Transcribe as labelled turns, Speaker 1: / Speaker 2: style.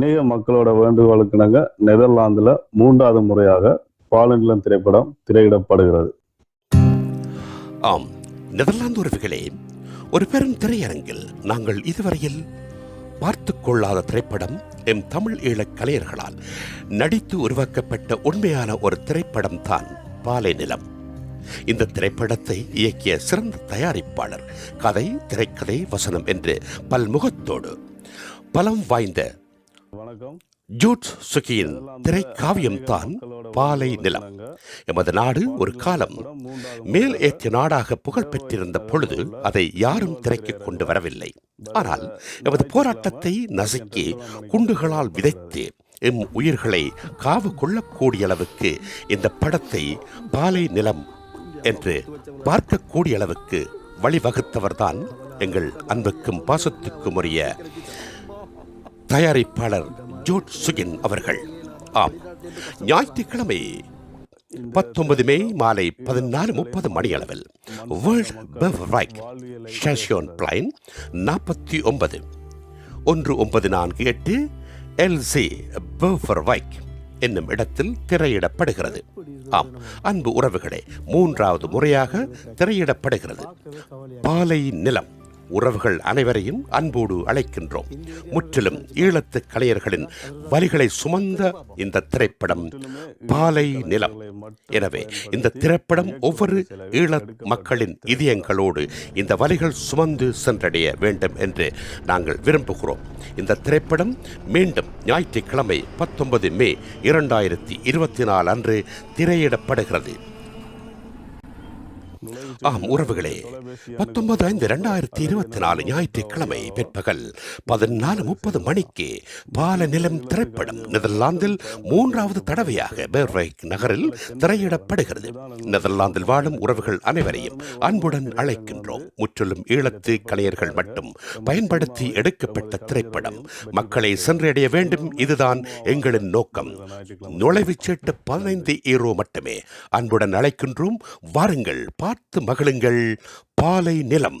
Speaker 1: அநேக மக்களோட வேண்டுகோளுக்கு நாங்கள் நெதர்லாந்தில் மூன்றாவது முறையாக பாலநிலம் திரைப்படம் திரையிடப்படுகிறது.
Speaker 2: ஆம் நெதர்லாந்து உறவுகளே ஒரு பெரும் திரையரங்கில் நாங்கள் இதுவரையில் பார்த்து கொள்ளாத திரைப்படம் எம் தமிழ் ஈழக் கலைஞர்களால் நடித்து உருவாக்கப்பட்ட உண்மையான ஒரு திரைப்படம் தான் பாலை நிலம். இந்த திரைப்படத்தை இயக்கிய சிறந்த தயாரிப்பாளர் கதை திரைக்கதை வசனம் என்று பல்முகத்தோடு பலம் வாய்ந்த ஜூட் சுகியின் திரைக்காவியம்தான் பாலை நிலம். எமது நாடு ஒரு காலம் மேல் ஏற்றிய நாடாக புகழ் பெற்றிருந்த பொழுது அதை யாரும் திரைக்கு கொண்டு வரவில்லை. ஆனால் எமது போராட்டத்தை நசுக்கி குண்டுகளால் விதைத்து எம் உயிர்களை காவு கொள்ளக்கூடிய அளவுக்கு இந்த படத்தை பாலை நிலம் என்று பார்க்கக்கூடிய அளவுக்கு வழிவகுத்தவர்தான் எங்கள் அன்புக்கும் பாசத்துக்கும் உரிய தயாரிப்பாளர் ஜோட் சுகின் அவர்கள். ஆம். ஞாயிற்றுக்கிழமை பத்தொன்பது மே மாலை பதினாலு முப்பது மணியளவில் வேர்ல்ட் பிளைன் நாற்பத்தி ஒன்பது ஒன்று ஒன்பது நான்கு எட்டு எல்சி பெவரைக் என்னும் இடத்தில் திரையிடப்படுகிறது. ஆம். அன்பு உறவுகளே மூன்றாவது முறையாக திரையிடப்படுகிறது. பாலை நிலம் உறவுகள் அனைவரையும் அன்போடு அழைக்கின்றோம். முற்றிலும் ஈழத்து கலைஞர்களின் வலிகளை சுமந்த இந்த திரைப்படம் பாலை நிலம். எனவே இந்த திரைப்படம் ஒவ்வொரு ஈழ மக்களின் இதயங்களோடு இந்த வலிகள் சுமந்து சென்றடைய வேண்டும் என்று நாங்கள் விரும்புகிறோம். இந்த திரைப்படம் மீண்டும் ஞாயிற்றுக்கிழமை பத்தொன்பது மே இரண்டாயிரத்தி இருபத்தி நாலு அன்று திரையிடப்படுகிறது. ஆம் உறவுகளே. பத்தொன்பது ஐந்து இரண்டாயிரத்தி இருபத்தி நாலு ஞாயிற்றுக்கிழமை பிற்பகல் பதினாலு முப்பது மணிக்கு பால நிலம் திரைப்படம் நெதர்லாந்தில் மூன்றாவது தடவையாக பெர்வைக் நகரில் திரையிடப்படுகிறது. நெதர்லாந்தில் வாழும் உறவுகள் அனைவரையும் அன்புடன் அழைக்கின்றோம். முற்றிலும் ஈழத்து கலைஞர்கள் மட்டும் பயன்படுத்தி எடுக்கப்பட்ட திரைப்படம். மக்களை சென்றடைய வேண்டும் இதுதான் எங்களின் நோக்கம். நுழைவுச் சீட்டு பதினைந்து ஈரோ மட்டுமே. அன்புடன் அழைக்கின்றோம். வாருங்கள் பார்த்து மகிழுங்கள் பாலை நிலம்.